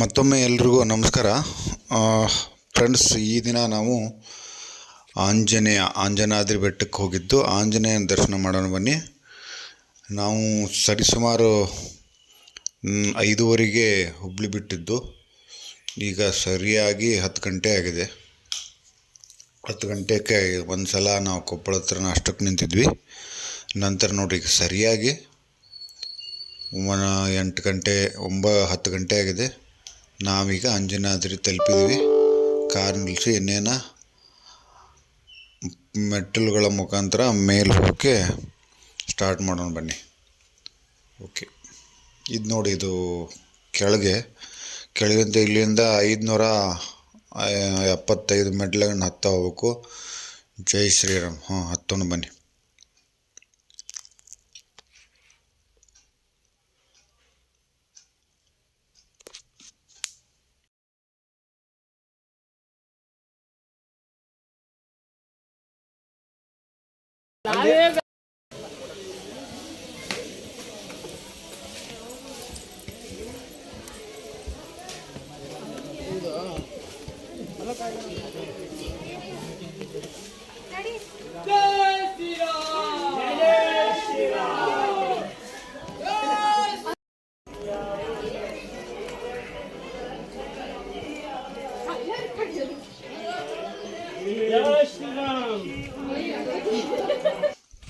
ಮತ್ತೊಮ್ಮೆ ಎಲ್ರಿಗೂ ನಮಸ್ಕಾರ. ಫ್ರೆಂಡ್ಸ್ ಈ ದಿನ ನಾವು ಆಂಜನೇಯ, ಆಂಜನಾದ್ರಿ ಬೆಟ್ಟಕ್ಕೆ ಹೋಗಿದ್ದು. ಆಂಜನೇಯನ ದರ್ಶನ ಮಾಡೋಣ ಬನ್ನಿ. ನಾವು ಸರಿಸುಮಾರು ಐದುವರೆಗೆ ಹುಬ್ಳಿ ಬಿಟ್ಟಿದ್ದು. ಈಗ ಸರಿಯಾಗಿ ಹತ್ತು ಗಂಟೆ ಆಗಿದೆ. ಹತ್ತು ಗಂಟೆಗೆ ಒಂದು ಸಲ ನಾವು ಕೊಪ್ಪಳ ಹತ್ರ ಅಷ್ಟಕ್ಕೆ ನಿಂತಿದ್ವಿ. ನಂತರ ನೋಡಿ ಈಗ ಸರಿಯಾಗಿ ಎಂಟು ಗಂಟೆ, ಒಂಬ, ಹತ್ತು ಗಂಟೆ ಆಗಿದೆ. ನಾವೀಗ ಅಂಜನಾದ್ರಿ ತಲುಪಿದ್ವಿ. ಕಾರ್ ನಿಲ್ಲಿಸಿ ಇನ್ನೇನ ಮೆಟ್ಟಲುಗಳ ಮುಖಾಂತರ ಮೇಲೆ ಹೋಗೋಕ್ಕೆ ಸ್ಟಾರ್ಟ್ ಮಾಡೋಣ ಬನ್ನಿ. ಓಕೆ. ಇದು ನೋಡಿ ಇದು ಕೆಳಗೆ, ಕೆಳಗಿಂದ ಇಲ್ಲಿಂದ ಐದುನೂರ, ಎಪ್ಪತ್ತೈದು ಮೆಟ್ಲಗಳನ್ನ ಹತ್ತಾ ಹೋಗ್ಬೇಕು. ಜೈ ಶ್ರೀರಾಮ್. ಹಾಂ ಹತ್ತೋಣ ಬನ್ನಿ. 来一。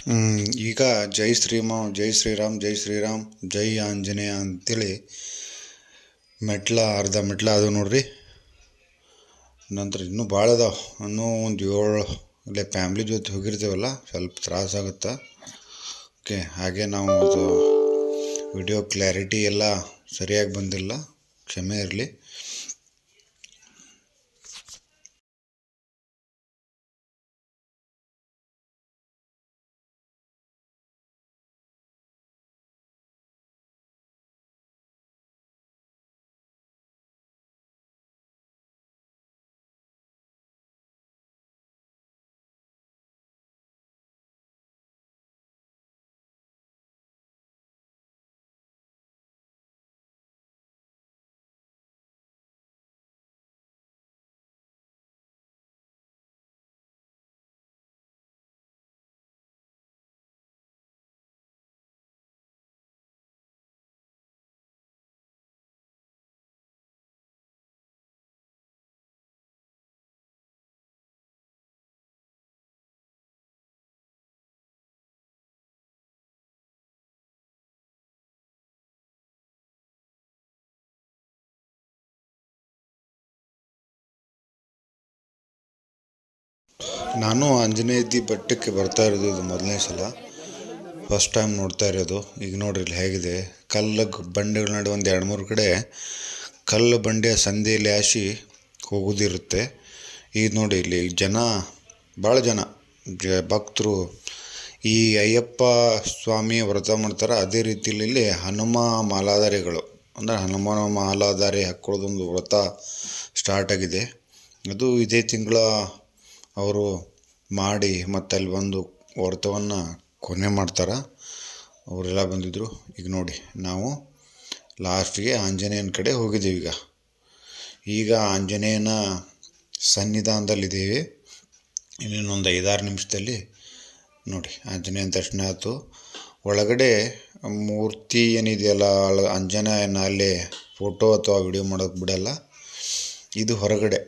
ಈಗ ಜೈ ಶ್ರೀಮ, ಜೈ ಶ್ರೀರಾಮ್ ಜೈ ಶ್ರೀರಾಮ್, ಜೈ ಆಂಜನೇಯ ಅಂತೇಳಿ ಮೆಟ್ಲ, ಅರ್ಧ ಮೆಟ್ಲ ಅದು ನೋಡ್ರಿ. ನಂತರ ಇನ್ನೂ ಭಾಳ ಅದಾವ. ಇನ್ನೂ ಒಂದು ಏಳು, ಇಲ್ಲೇ ಫ್ಯಾಮ್ಲಿ ಜೊತೆ ಹೋಗಿರ್ತೀವಲ್ಲ, ಸ್ವಲ್ಪ ತ್ರಾಸಾಗುತ್ತೆ ಓಕೆ ಹಾಗೆ ನಾವು ಅದು ವಿಡಿಯೋ ಕ್ಲಾರಿಟಿ ಎಲ್ಲ ಸರಿಯಾಗಿ ಬಂದಿಲ್ಲ. ಕ್ಷಮೆ ಇರಲಿ. ನಾನು ಅಂಜನೇಯದಿ ಬೆಟ್ಟಕ್ಕೆ ಬರ್ತಾ ಇರೋದು ಇದು ಮೊದಲನೇ ಸಲ. ಫಸ್ಟ್ ಟೈಮ್ ನೋಡ್ತಾ ಇರೋದು. ಈಗ ನೋಡ್ರಿ ಇಲ್ಲಿ ಹೇಗಿದೆ. ಕಲ್ಲು ಬಂಡೆಗಳ ನಡುವೆ ಒಂದು ಎರಡು ಮೂರು ಕಡೆ ಕಲ್ಲು ಬಂಡೆಯ ಸಂಧಿಯಲ್ಲಿ ಹಾಸಿ ಹೋಗೋದಿರುತ್ತೆ. ಈಗ ನೋಡಿ ಇಲ್ಲಿ ಜನ ಭಾಳ ಜನ, ಜ ಭಕ್ತರು ಈ ಅಯ್ಯಪ್ಪ ಸ್ವಾಮಿ ವ್ರತ ಮಾಡ್ತಾರೆ. ಅದೇ ರೀತಿಯಲ್ಲಿ ಇಲ್ಲಿ ಹನುಮ ಮಾಲಾಧಾರಿಗಳು, ಅಂದರೆ ಹನುಮಾನ ಮಾಲಾಧಾರಿ ಹಾಕ್ಕೊಳ್ಳೋದೊಂದು ವ್ರತ ಸ್ಟಾರ್ಟ್ ಆಗಿದೆ. ಅದು ಇದೇ ತಿಂಗಳ ಅವರು ಮಾಡಿ ಮತ್ತೆ ಅಲ್ಲಿ ಬಂದು ಹೊಡೆತವನ್ನು ಕೊನೆ ಮಾಡ್ತಾರೆ. ಅವರೆಲ್ಲ ಬಂದಿದ್ದರು ಈಗ ನೋಡಿ, ನಾವು ಲಾಸ್ಟಿಗೆ ಆಂಜನೇಯನ ಕಡೆ ಹೋಗಿದ್ದೀವಿ ಈಗ. ಈಗ ಆಂಜನೇಯನ ಸನ್ನಿಧಾನದಲ್ಲಿದ್ದೀವಿ. ಇನ್ನೊಂದು ಐದಾರು ನಿಮಿಷದಲ್ಲಿ ನೋಡಿ, ಆಂಜನೇಯನ ದರ್ಶನ ಆಯಿತು. ಒಳಗಡೆ ಮೂರ್ತಿ ಏನಿದೆಯಲ್ಲ, ಅಳ ಆಂಜನೇಯನ ಅಲ್ಲಿ ಫೋಟೋ ಅಥವಾ ವಿಡಿಯೋ ಮಾಡೋಕ್ಕೆ ಬಿಡಲ್ಲ. ಇದು ಹೊರಗಡೆ.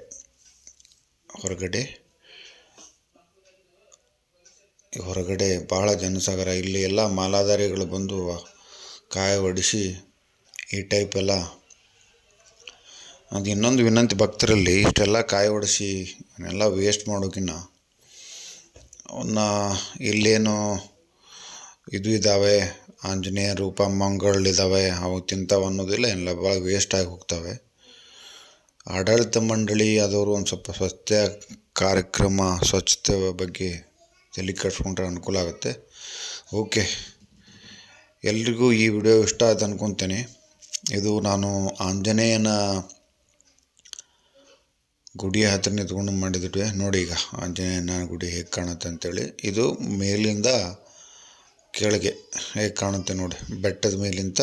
ಹೊರಗಡೆ ಹೊರಗಡೆ ಬಹಳ ಜನಸಾಗರ. ಇಲ್ಲಿ ಎಲ್ಲ ಮಾಲಾಧಾರಿಗಳು ಬಂದು ಕಾಯ ಹೊಡಿಸಿ ಈ ಟೈಪ್ ಎಲ್ಲ. ಅದು ಇನ್ನೊಂದು ವಿನಂತಿ ಭಕ್ತರಲ್ಲಿ ಇಷ್ಟೆಲ್ಲ ಕಾಯಿ ಹೊಡಿಸಿ ಎಲ್ಲ ವೇಸ್ಟ್ ಮಾಡೋಕ್ಕಿನ್ನ ಅವನ್ನ ಇಲ್ಲೇನು ಇದು ಇದ್ದಾವೆ ಆಂಜನೇಯ ರೂಪ ಮಂಗಳಿದ್ದಾವೆ ಅವು ತಿಂತಾವೆ ಅನ್ನೋದಿಲ್ಲ, ಎಲ್ಲ ಭಾಳ ವೇಸ್ಟ್ ಆಗಿ ಹೋಗ್ತವೆ. ಆಡಳಿತ ಮಂಡಳಿ ಆದವರು ಒಂದು ಸ್ವಲ್ಪ ಸ್ವಚ್ಛ ಕಾರ್ಯಕ್ರಮ ಸ್ವಚ್ಛತೆ ಬಗ್ಗೆ ತಲೆ ಕಟ್ಸ್ಕೊಂಡ್ರೆ ಅನುಕೂಲ ಆಗುತ್ತೆ. ಓಕೆ. ಎಲ್ರಿಗೂ ಈ ವಿಡಿಯೋ ಇಷ್ಟ ಆಯ್ತು ಅಂದ್ಕೊತೀನಿ ಇದು ನಾನು ಆಂಜನೇಯನ ಗುಡಿ ಹತ್ರ ನಿಂತ್ಕೊಂಡು ಮಾಡಿದ್ವಿ ನೋಡಿ ಈಗ ಆಂಜನೇಯನ ಗುಡಿ ಹೇಗೆ ಕಾಣುತ್ತೆ ಅಂತೇಳಿ. ಇದು ಮೇಲಿಂದ ಕೆಳಗೆ ಹೇಗೆ ಕಾಣುತ್ತೆ ನೋಡಿ. ಬೆಟ್ಟದ ಮೇಲಿಂದ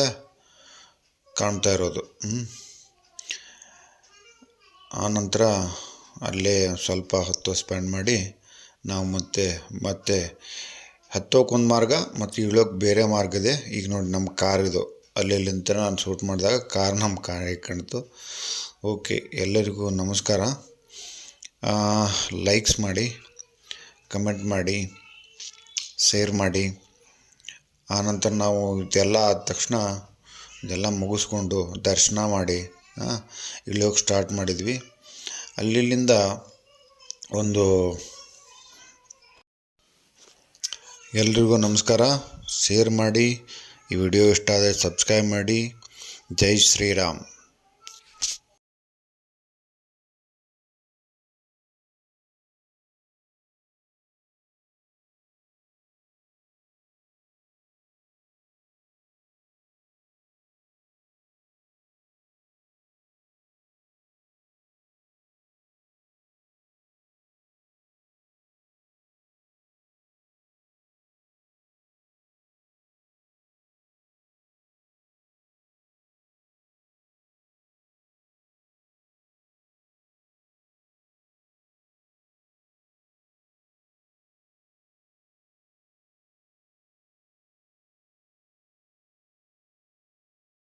ಕಾಣ್ತಾ ಇರೋದು. ಆನಂತರ ಅಲ್ಲೇ ಸ್ವಲ್ಪ ಹೊತ್ತು ಸ್ಪೆಂಡ್ ಮಾಡಿ ನಾವು ಮತ್ತೆ ಮತ್ತೆ ಹತ್ತೋಕೊಂದು ಮಾರ್ಗ ಮತ್ತು ಇಳೋಕೆ ಬೇರೆ ಮಾರ್ಗ ಇದೆ. ಈಗ ನೋಡಿ ನಮ್ಮ ಕಾರ್ ಇದು. ಅಲ್ಲಿಂದ ನಾನು ಶೂಟ್ ಮಾಡಿದಾಗ ಕಾರ್ ನಮ್ಮ ಕಾರ್ ಕಾಣ್ತು. ಓಕೆ ಎಲ್ಲರಿಗೂ ನಮಸ್ಕಾರ. ಲೈಕ್ಸ್ ಮಾಡಿ ಕಮೆಂಟ್ ಮಾಡಿ ಶೇರ್ ಮಾಡಿ. ಆನಂತರ ನಾವು ಇದೆಲ್ಲ ಆದ ತಕ್ಷಣ ಇದೆಲ್ಲ ಮುಗಿಸ್ಕೊಂಡು ದರ್ಶನ ಮಾಡಿ ಇಳಿಯೋಕೆ ಸ್ಟಾರ್ಟ್ ಮಾಡಿದ್ವಿ. ಅಲ್ಲಿಂದ ಒಂದು ಎಲ್ರಿಗೂ ನಮಸ್ಕಾರ. ಶೇರ್ ಮಾಡಿ. ಈ ವಿಡಿಯೋ ಇಷ್ಟ ಆದರೆ ಸಬ್ಸ್ಕ್ರೈಬ್ ಮಾಡಿ. ಜೈ ಶ್ರೀರಾಮ್.